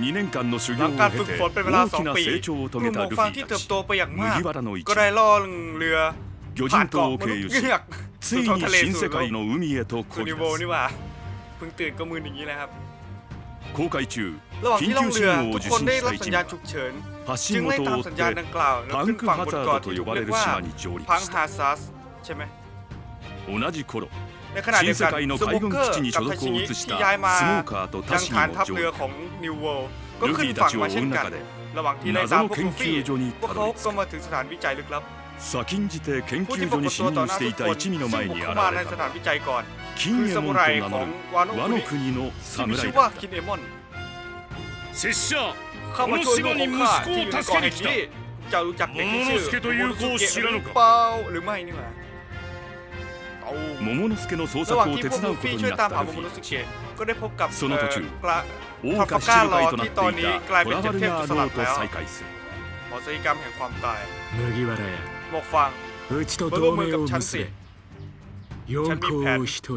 2年間の修ห行ลัをงการ経ฝึกฝนเป็นてเวลา大きなปี成長を遂げมหมたルフฟางที่ィเติบโตたไปอย่างมาก麦わらの一ก็ไดล่อเรือ魚ผ่าน人島เกาะをม経นุษ由ย์しเงือกついสู่ท้องにทะเล新สู่世โล界กの海へとคู漕ぎนิโว出นี่すหว่าเพิ่งตื่นก็มืออย่างนี้แล้วครับ航海中ระหว่างที่ล่อ緊ง急เรื信อ号をทุ受กคน信ได้しรัたบสัญญาณ1ฉุ名กเฉิน発จึ信งได้ตา元มを追สัญญาณดังกล่าวแล้วパขึ้ンนクฝั่งハบนザーเกาะドとที่呼ถูกばเรีれยกるว่า島に上陸พังしฮาたซัส ใช่ไหม同じ頃 ในขณะเดียวกันสมุกเกอร์กับทาชิงิที่ย้ายมายังฐานทัพเรือของนิวเวิลด์ก็ขึ้นฝั่งมาเช่นกันระหว่างที่ไล่ตามพวกลูฟี่พวกเขาก็มาถึงสถานวิจัยลึกลับ先んじて研究所に侵入していた一味の前に現れた金右衛門と名乗る和の国の侍だった拙者この島に息子を助けに来たモモの助という子を知らぬか桃之助の捜索を手伝うことになったルフィその途中王家七部会となっていたトラバルガーローと再会する麦わら屋うちと同盟を結べ4校を1人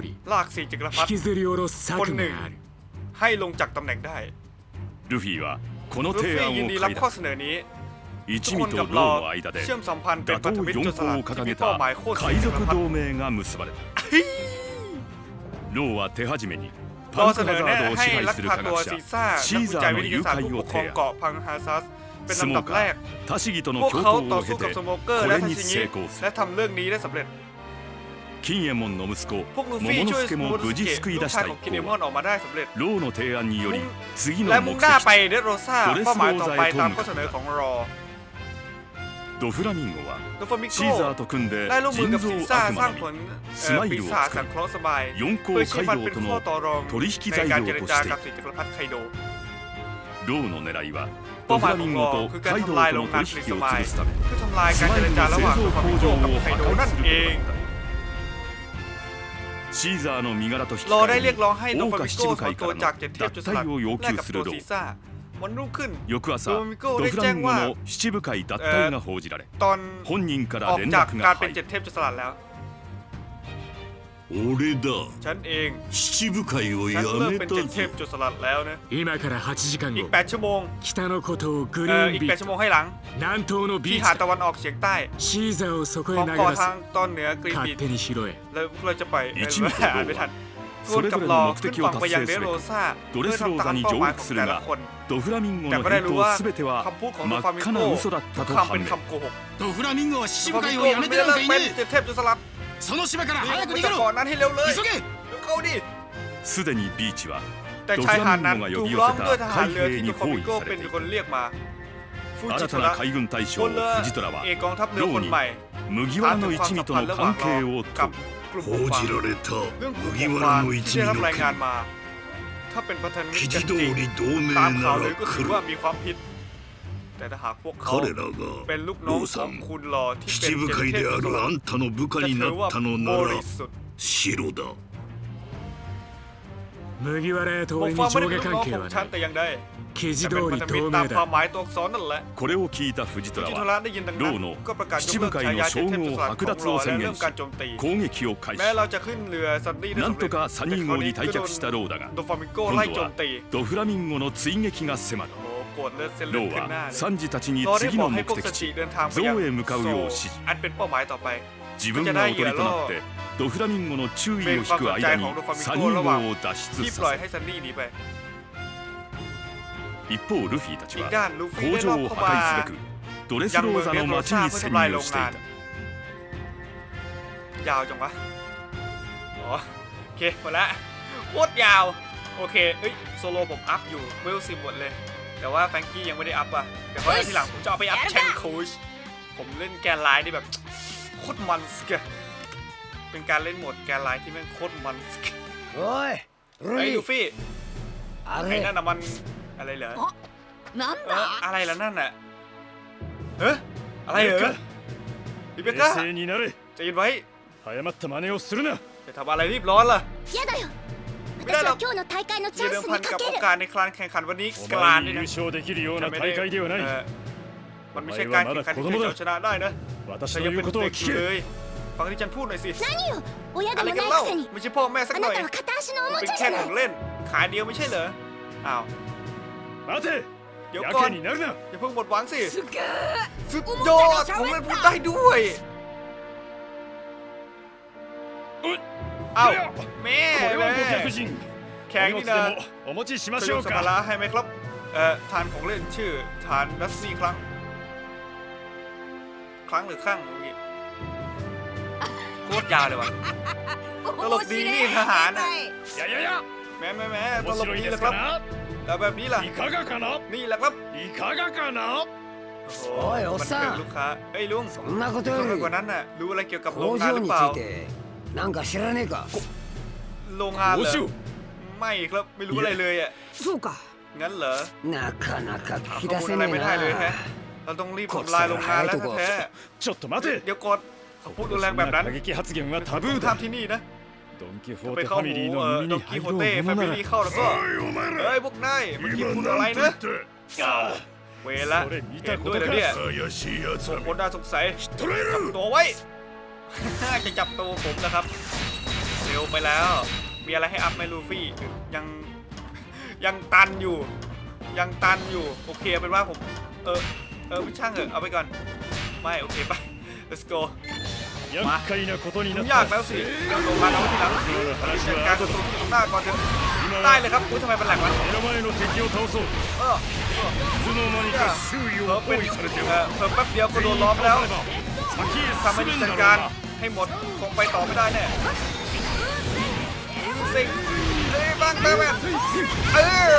引きずり下ろす策があるให้ลงจากตำแหน่งได้ルフィはこの提案を快諾一味とローの間で打倒四法を掲げた海賊同盟が結ばれた。ローは手始めにパンクハザードを支配する科学者シーザーの誘拐を提案。スモーカータシギとの共闘を経てこれに成功する。金右衛門の息子桃之助も無事救い出した一方ローの提案により次の目的ドレスローザへと向かった。ドフラミンゴはシーザーと組んで人造悪魔のスマイルを作り四皇カイ。ドウとの取引材料としてローの狙いはドフラミンゴとカイドウとの取引を潰すためスマイルの製造工場を破壊することだった。シーザーの身柄と引き換えに王家七部会からの脱退を要求するロー。 วันรุ่งขึ้น翌朝ドフランゴの七部会脱退が報じられตอน本人からออก連จาก絡กาがรเป็น入เจ็ดเทพจตุรัสแล้ว俺だฉันเอง七部会をฉันやเลิกめเป็นたぞเจ็ดเทพจตุรัสแล้วนะ今から8時間อีก後8 ชั่北のことをグリーกビートลัง南東のビーチออกเฉียใต้シーザーをそこへของ投げเกาะすทางตอนเหนือกรีนบี勝手に拾えแล้เราจะไป一味とอ่ それぞれの目的を達成すべくドレスローザに上陸するがドフラミンゴの返答すべては真っ赤な嘘だったと判明。ドフラミンゴは獅子会をやめてなんかいねえその島から早く逃げろ急げすでにビーチはドフラミンゴが呼び寄せた海兵に包囲されていた新たな海軍大将フジトラはローに麦わらの一味との関係を問う報じられた麦わらの一味の件記事通り同盟なら来る。彼らが王さん七部会であるあんたの部下になったのなら白だ。麦わらやと俺に上下関係はない。記事通り透明だこれを聞いた藤虎は牢の七部会の称号剥奪を宣言し攻撃を開始。なんとかサニー号に退却した牢だが今度はドフラミンゴの追撃が迫る。牢はサンジたちに次の目的地ゾウへ向かうよう指示。自分が踊りとなってドフラミンゴの注意を引く間にサニー号を脱出させる。一方ルフィたち อีก は ด้านลูฟี่ 工 ได้รอบ 場を เข้า 破 มา 壊すべくドレスローザの町に潜入していた ยาวจังวะ อ๋อ โอเค หมดละโคตรยาว โอเค เอ้ย โซโลผมอัพอยู่ เวลสิบหมดเลย แต่ว่าแฟรงกี้ยังไม่ได้อัพอ่ะ เดี๋ยวเพราะทีหลังผมจะเอาไปอัพแชงคูชผมเล่นแกนไลน์นี่แบบ โคตรมันสกะเป็นการเล่นโหมดแกนไลน์ที่แม่งโคตรมันสกะ おい ไอ้ ル ลู イ ฟี่ あ ไอ้ れ นั่นน่ะมัน อะไรเหรอ なん เออ だ อะไรล่ะนั่นน่ะเอ๊ะอะไรเหรอลิเบก้า 冷静になれ ใจเย็นไว้ 早まった真似をするな จะทำอะไรรีบร้อนล่ะ やだよ私は今日の大会のチ เย ャン เดิ ス ม に พันกับ かけ โอ る กาสในคลานแข่งขันวันนี้ お กลาน 前 นี่ に優 นะ 勝できるような ไม่ 大会ではな เอ い อมันไม่ใช่การแข่งขันที่ใครจะเอาชนะได้นะ 私 แต่ の ยัง 言 เป็ うんこと เด็ を กอยู่ 聞 เล け ยฟังที่ฉันพูดหน่อยสิ 何よ親 อะ で ไร も กัน ない เล่า くせに ไม่ใช่พ่อแม่สัก あ หน่ な อย たは片足のおも เป็น ちゃじ แค่ ゃな ข い องเล่น ขาเดียวไม่ใช่เหรอ อ้าว 待て เดี๋ยว や ก่อน けになるな อย่าเพิ่งหมดหวังสิ すげえ สุดยอดผมเล่นพูดได้ด้วย เอ้าแม่ これ แม่ はご客人 แข お ก 荷物 นี่ で นะ もお持ちしま จะ し ย ょ ก う สัมภา か ระให้ไหมครับ เอ่อทานของเล่นชื่อทานดัสซี่ครั้ง ครั้งหรือครั้งเมื่อกี้โคตรยาวเลยว่ะ ตลกดีนี่ทหารน่ะ いやいやいや แม่แม่แม่ต 面 ลก 白い ดี で เลย す ครั か บ な แล้วแบบนี้ล่ะ いかがかな นี่แหละครับ いかがかな โอ้ โอ้ยโอ มัน ซ่า เป็นลูกค้าเอ้ยลุง そんなことよ คน り กว่านั้นน่ะรู้อะไรเกี่ยวกับโรง 工 งานห 場 รือ に เปล่า ついてなんか知らねえか โรงงานเหร どうし อ よう ไม่ครับไม่รู้อะไรเลยอ่ะ そうか งั้นเหรอ なかなか หา 聞き ข้อ 出 มูล せ อะไร ねえ ไม่ได้เลยแท้ な เราต้องรีบทำลายโรงงานแล้วแท้ ちょっと待 ๆ て เดี๋ยวก่อนเขาพูดรุนแรงแบบนั้น 過激発言はタブー ห้าม だ ที่นี่นะ ドン・キホ จะ ー ไป テフ เข้า ァミ หู リー เอ の อ 耳 ด に องกิ 入 โฮ ろう เต้ も แฟ の มิ なら ลี่เข้าแล้วก็เฮ้ยพวกนายเมื่อกี้พูดอะไรนะเวละ それ見 เห็ た น こ ด้วย と เหรอเนี่ย か怪しい奴 ส่ง ら คนน่าสงสัยจับตัวไว้ จะจับตัวผมนะครับ เร็วไปแล้ว มีอะไรให้อัพไหมลูฟี่ยัง ยังตันอยู่ ยังตันอยู่ โอเคเป็นว่าผม เออ เออไม่ช่างเถอะเอาไปก่อน ไม่ โอเคไป let's go มาผมยากแล้วสิเราลงมาแล้วที่หลังจัดการศัตรูที่ตรงหน้าก่อนเถอะได้เลยครับอุ้ทำไมเป็นแหลกวะเออเออเป็นเออเพิ่มแป๊บเดียวก็โดนล้อมแล้วทำให้จัดการให้หมดคงไปต่อไม่ได้แน่สิงเฮ้ยบ้างเตอร์แมนเออ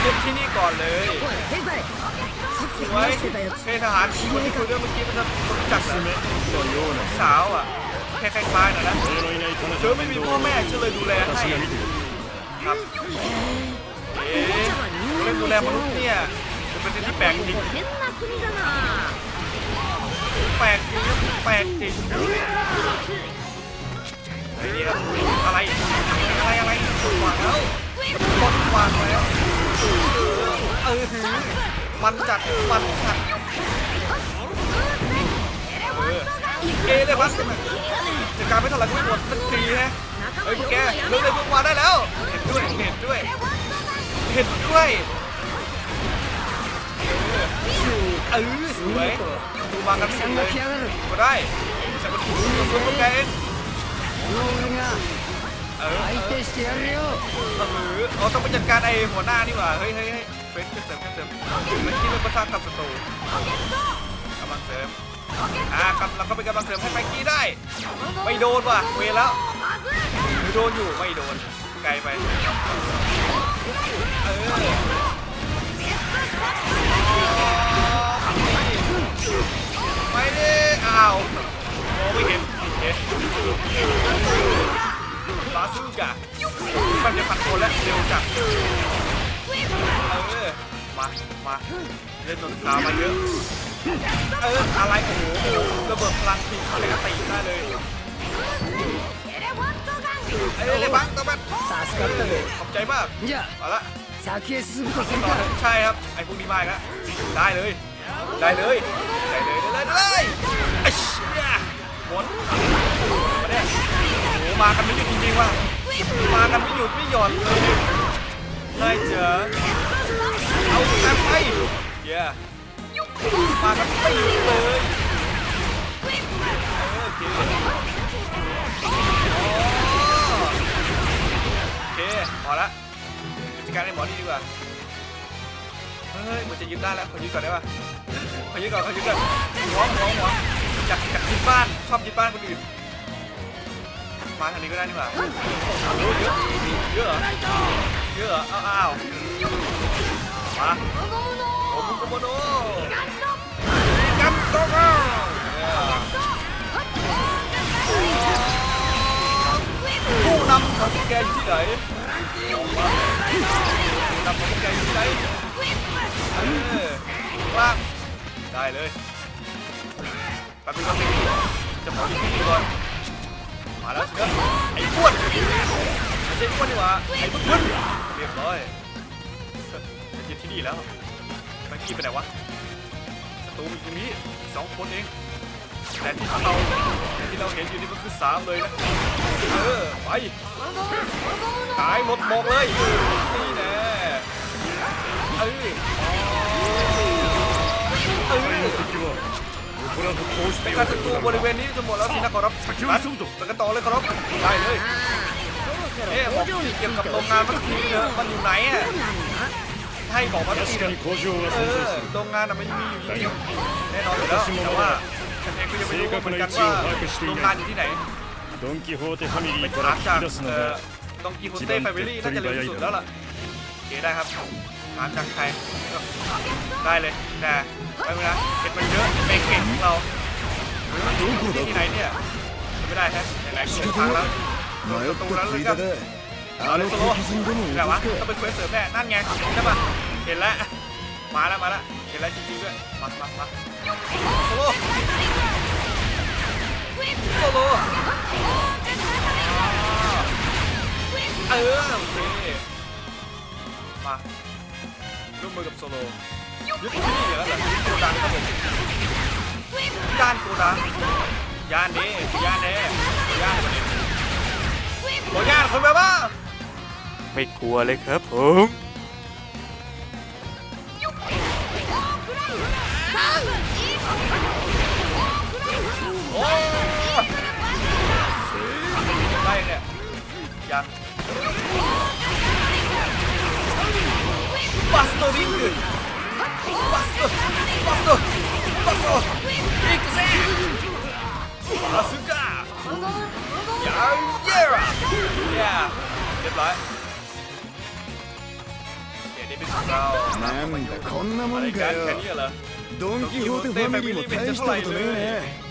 เล่นที่นี่ก่อนเลย สวยเททหารคนที่คุยด้วยเมื่อกี้มันจะจัจัดเหรอสาวอะแค่คล้ายๆหน่อยนะเธอไม่มีพ่อแม่ฉันเลยดูแลให้ครับเอ๊ะเรื่นดูแลมนุษย์เนี่ยเป็นสิ่งที่แปลกจริงแปลกจริงแปลกจริงไอ้เนี่ยอะไรอะไรอะไรวางแล้วหมดวางแล้วเออ มันจัดมันจัดเอเลยบัสจัดการไม่เท่าไหร่ไม่หมดสักทีฮะเฮ้ยพวกแกเลิกเลยพวกมาได้แล้วเห็นด้วยเห็นด้วยเห็นด้วยอืออสวยดูมากันสวยก็ได้จะมาถูกกับพวกแกเองเออเออต้องไปจัดการไอ้หัวหน้านี่หว่าเฮ้ยเฮ้ย เฮ้ยเฟสเสริมเสริมเมื่อกี้เราประทะกับศัตรูกำลังเสริมอ่าครับเราก็เป็นกำลังเสริมให้แม็กกี้ได้ ไม่โดนว่ะเวแล้วไม่โดนอยู่ไม่โดนไกลไปเออไม่ได้อ้าวมองไม่เห็นเห็นลาซูกะมันจะพันตัวและเร็วจัดเออ มา มาเล่นดนตรามาเยอะ เออ อะไร โอ้โหระเบิดพลังทีเขาเลยกตีได้เลยเอ้ยเลยบังตัวมัน 助かったぜ ขอบใจมาก じゃ เอาละ あ先へ進むとする ต่อ か เถอะใช่ครับ ไอ้พวกนี้มาอีกแล้วได้เลย ได้เลย ได้เลย ได้เลยได้เลยไอ้เชี่ยหมดมาเนี่ยโอ้โหมากันไม่หยุดจริงๆว่ะ มากันไม่หยุดไม่หย่อนเลยนายเจอ เอาแซมไปเย้มากันไม่หยุดเลยเออโอเคโอเคพอละจัดการไอ้หมอนี่ดีกว่าเฮ้ยมันจะยึดได้แล้วขอยึดก่อนได้ปะขอยึดก่อนขอยึดก่อนหัวหัวหัวอยากอยากยึดบ้านชอบยึดบ้านคนอื่นมาทางนี้ก็ได้นี่หว่าเยอะเยอะเหรอเยอะเหรออ้าวอ้าว มาโอ้โหโมโนกันโตโก้ผู้นำของพวกแกอยู่ที่ไหนผู้นำของพวกแกอยู่ที่ไหนเออว่างได้เลยแป๊บนึงแป๊บนึงจะขอที่นี่ก่อนมาแล้วเชิญไอ้อ้วนไม่ใช่อ้วนดีกว่าไอ้อ้วนเรียบร้อยี้แล้วไมกี้ไปไหนวะศัตรูอยู่นี้สองคนเองแต่ที่เราที่เราเห็นอยู่นี่มันคือสามเลยนะเออไปตายหมดบอกเลยนี่แน่เออเออการถึตัวบริเวณนี้จะหมดแล้วสินะขอรับรัดแต่ก็ต่อเลยขอรับได้เลยเอ๊ะผมเกี่ยวกับโรงงานมันทีเถอะมันอยู่ไหนอะ ให้บอกมาที 確 เถ か อะ に工場は เอ 存在 อ する โรงงานน่ะมันมีอยู่ที่เดียวแน่นอนอยู่แล้วแต่ว่าฉันเองก็ยังไม่รู้เหมือนกันว่าโรงงานอยู่ที่ไหน ドン・キホーテファミリ ไป ーか ถา ら ม 聞 จาก き出すの เอ่อ が ดองกิโฮเต้แฟมิลี่น่าจะเร็วที่สุดแล้วล่ะโอเคได้ครับถามจากใครได้เลยแต่ไปเวลาเห็ดมันเยอะเมเก่งของเราที่ที่ไหนเนี่ยจะไม่ได้แฮะไหนๆก็เดินทางแล้วโดนประตูแล้วเลยครับ เอาเลยโซโล่ไหนวะต้องเป็นเควสเสริมแน่นั่นไงใช่ปะเห็นแล้วมาแล้วมาแล้วเห็นแล้วจริงๆด้วยมามามาโซโล่โซโล่เออโอเคมาร่วมมือกับโซโลยึดที่นี่อย่างนั้นเหรอโกดังครับผมย่านโกดังย่านนี้ย่านนี้ย่านนี้โอ้ย่านคนแบบว่า ไม่กลัวเลยครับผมโอ้ได้เนี่ยยังบัสโตริงก์บัสโตบัสโตบัสโตอีกเซ่บาสุก้าย นี้เป็นของเรา なんだこんなも อะไร んか กัน よ แค่นี้เหรอ ドン・キホーテファミリーも大したことねえね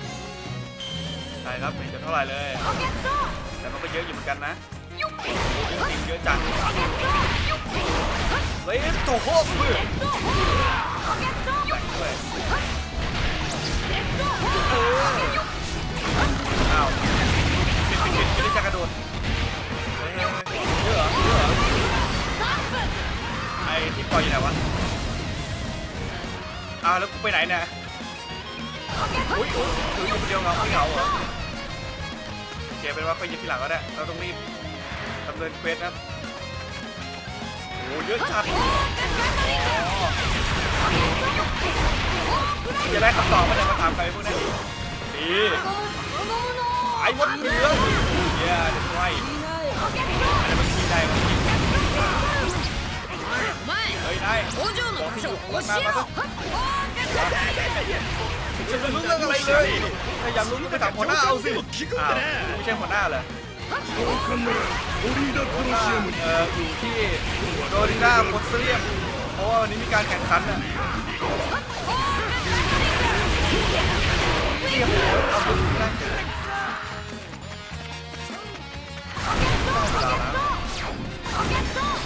ใช่ครับเป็นจะเท่าไหร่เลย แต่มันก็เยอะอยู่เหมือนกันนะโอ้โหจริงๆเยอะจังเลนโตโฮบมือแต่งด้วยเอออ้าวปิดปิดปิดไม่ได้จะกระโดดเฮ้ยเฮ้ยเฮ้ยเยอะเหรอเยอะเหรอ ไอ้ที่ปล่อยอยู่ไหนวะอ้าวแล้วกูไปไหนเนี่ยอุ้ยอุ้ยถือยู่คนเดียวเหงาไม่เหงาเหรอโอเคเป็นว่าไปยึดทีหลังก็ได้ เราต้องรีบดำเนินเควสนะโอ้เยอะจัดจะได้คำตอบมาเนี่ยมาถามใครพวกนี้ดีไอ้หมดเหลืองเย้เรียบร้อยอันนี้มันกินได้มันกิน เฮ้ยได้บอกที่อยู่ของมันมามาซะฉันไม่รู้เรื่องอะไรเลยถ้าอยากรู้ก็ไปถามหัวหน้าเอาสิอ้าวไม่ใช่หัวหน้าเหรอ 同感ならオリーダコロシアムに เอ่ออยู่ที่โดริน่าโพสเรียม เพราะว่าวันนี้มีการแข่งขันน่ะเรียบร้อยเอาไปดูได้เอาเก็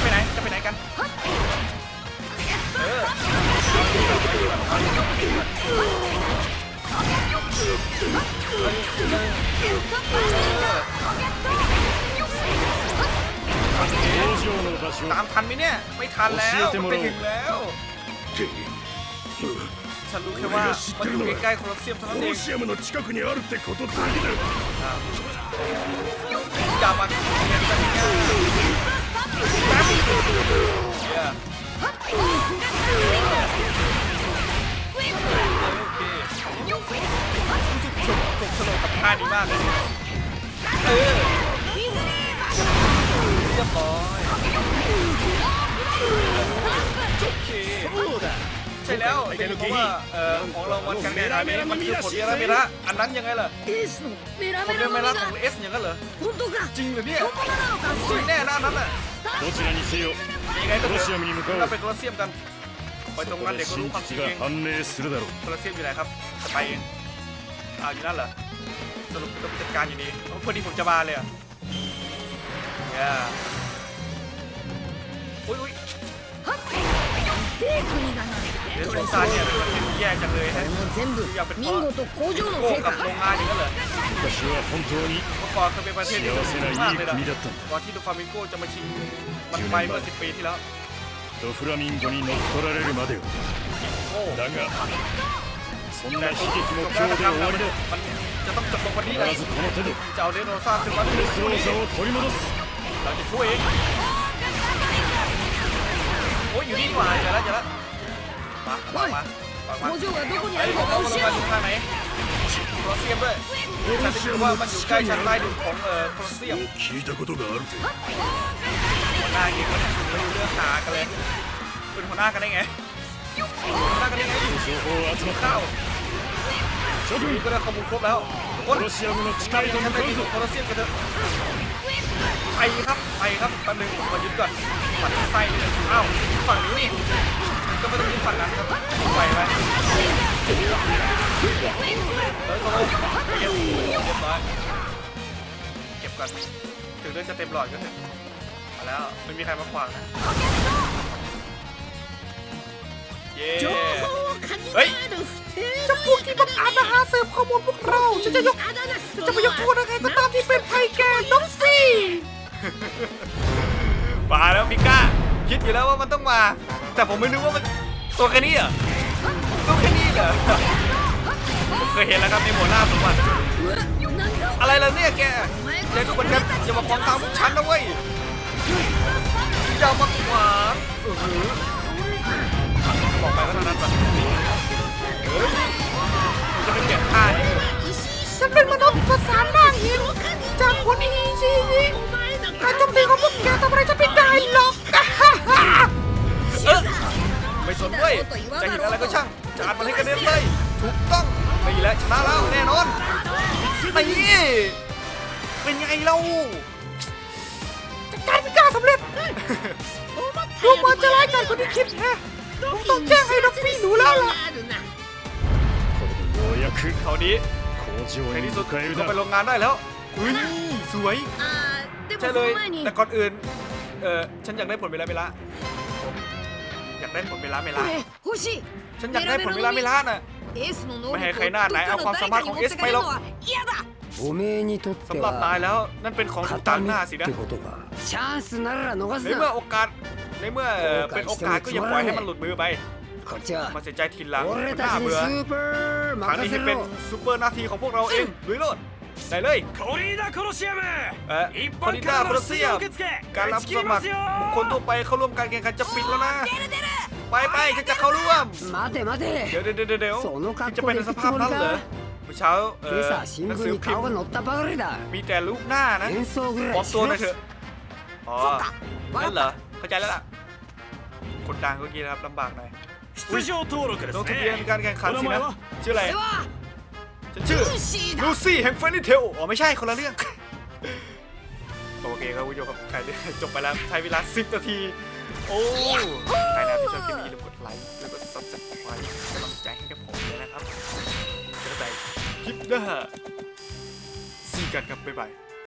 จะไปไหนกันเออตามทันไหมเนี่ยไม่ทันแล้วไปถึงแล้วฉันรู้แค่ว่ามันอยู่ใกล้ๆโคลอสเซียมเท่านั้นเองอย่ามาเขียนกันง่าย สนุกกับท่านี้มากเลยเออเยบร้อยโอเใช่แล้วเห็เพราะว่าเอ่อของรางวัลกันในรายนี้มันคือผลเมระเระอันนั้นยังไงล่ะผลเระเมระของเอสย่างั้นเหรอจริงเหรอเนี่ยแน่นะนั้นอะ どちらにせよ ยังไงก็ コ เถ ロ อะ シアムに向かお เรา う ไปโคลอสเซียมกันไปต そ รง こ นั้น で เด็กก็ 真 รู้ความจริ 実 งเอ が ง 判明するだろう โคลอสเซียมอยู่ไหนครับจะไปเอง อ้าวอยู่นั่นเหรอสรุปต้องจัดการอยู่นี่โอ้พอดีผมจะมาเลยอ่ะย่าอุ้ยอุ้ย テープにだなん เดี๋ยว て สงสารเนี่ยมันเป็นแย่จังเลย こ ฮะ れも全部ミンゴと工場の โก้ せい กับ か โรงงานอย่างนั้นเหรอ 昔は本当に เมื่อก่อนเคยเป็นประเทศที่ 幸 ส せ นุ ない กมาก い เลยนะ 国だったんだ ก่อนที่ดูฟามิงโกจะมาชิงมันไปเมื่อ10ปีที่แล้ว ドフラミンゴに乗っ取られるまでは โอ้ だがそんな แต่ 悲 จ 劇も บ 今 แล้ว 日 นะ で ครับ 終わりだ มันจะต้องจบลงวันนี้แหละ 必ずこの手で จะเอาเดโรซ่าขึ้นมา デスローザを取り戻す เราจะช่วยเองโอ้ยอยู่นี่ดีกว่าเจอแล้วเจอแล้ว มามามามา 工場がどこにあ ไอ้ る บอ か กว่า 教 มัน え มา ろ อยู่ข้างไหนโคลอสเซียมด้วยฉันได้ยินว่ามันอยู่ใกล้ชั้นใต้ดินของเอ่อโคลอสเซียม 聞いたことがあるぜ หัวหน้าเองก็เนี่ยไม่รู้เรื่องหากันเลยเป็นหัวหน้ากันได้ไงหัวหน้ากันได้ไง 情報を集まっ ข้า た ว 諸 นี่ 君 ก็ได้ข้อมูลครบแล้วทุกคน コロシアムの地 ไป 界と ฉั 向 นไป かう ที่ ぞ โคลอสเซียมกันเถอะไปครับไปครับแป๊บนึงผมขอยึดก่อนปัดไฟเลยอ้าวฝั่งนี้นี่ ก็ไม่ต้องยึดฝันนั้นครับไปลยไว้แล้วโซโล่เก็บเก็บร้ยเก็บก่อนถึงเรื่องจะเต็มหลอดก็เถอะมาแล้วไม่มีใครมาขวางนะเย้เฮ้ยจะพวกที่มันอามาหาเสริมข้อมูลพวกเราจะจะยกจะไปยกโทษอะไรก็ตามที่เป็นภัยแก่น้องสี่มาแล้วพิก้าคิดอยู่แล้วว่ามันต้องมา แต่ผมไม่รู้ว่ามันตัวแค่นี้เหรอตัวแค่นี้เหรอผมเคยเห็นแล้วครับในโมนาสมบัติอะไรล่ะเนี่ยแกแกก็เหมือนกันอย่ามาขวางทางพวกฉันนะเว้ยอย่ามาขวางบอกไปว่าเท่นั้นปะเฮ้ยจะไปเก็บท่าเนี่ยฉันเป็นมนุษย์ภาษาหน้าหิน สนเว้ยจะเห็นอะไรก็ช่างจานมานให้กัะเด็นเลยถูกต้องนี่และชนะแล้วแน่นอนนี่เป็นไงเราจัการพิการสำเร็จดูเหมือนจะร้ายกาจคนที่คิดแฮะผมต้องแจ้งให้ร็อบพี่หนูแล้วล่ะคราวนี้ในที่สุดก็ไปโรงงานได้แล้วอุ้ยสวยใช่เลยแต่ก่อนอื่นเออฉันอยากได้ผลเวลาเวลา อยากได้ผลเวลาไม่ลาฉันอยากได้ผลเวลาไม่ลาน่ะไม่ให้ใครหน้าไหนเอาความสามารถของเอสไปหรอกเยอะนะสำหรับนายแล้วนั่นเป็นของต่างหน้าสินะチャンスなら逃すในเมื่อโอกาสในเมื่อเป็นโอกาสก็อย่าปล่อยให้มันหลุดมือไปมาเสียใจทีหลังหน้าเบื่อทางนี้เป็นซูเปอร์นาทีของพวกเราเองลุยโลด ได้เลย コリーダコロシアム เอ่อคอนิด้าโคลอสเซียมการรับสมัครบุคคลทั่วไปเข้าร่วมการแข่งขันจะปิดแล้วนะ ไปไปฉันจะเข้าร่วม 待て待 เดี๋ยว て เดี๋ยวเดี๋ยวเดี๋ยว その คุณจะ 格 เป็ 好 น で ส 行く ภา つ พ もり นั้นเหรอ か เมื่อเช้าเอ 今 อ 朝 หนัง 新 สือ 聞に พิม 顔が พ์ 載ったばかりだ มีแต่รูปหน้านะ 演奏ぐ ปลอ ら ม いし ตัวห ろ น่อยเถอะอ๋อ そっかわ นั่ か น っ เหร た อเข้าใจแล้วล่ะคนดังก็กี้นะครับลำบากหน่อย 出場登録で ล す งทะเบียน ね การแข่งขัน お名 สิ 前 นะ は ชื่ออะไร では ฉันชื่อลูซี่แห่งเฟรนิเทลอ๋อไม่ใช่คนละเรื่อง โอเคครับคุณผู้ชมครับใครได้จบไปแล้วใช้เวลา 10 นาที โอ้ใครนะที่ชอบคลิปนี้อย่าลืมกดไลค์แล้วก็ซับสไครต์กำลังใจให้กับผมด้วยนะครับเจอกันใหม่คลิปหน้าสีกันครับบ๊ายบาย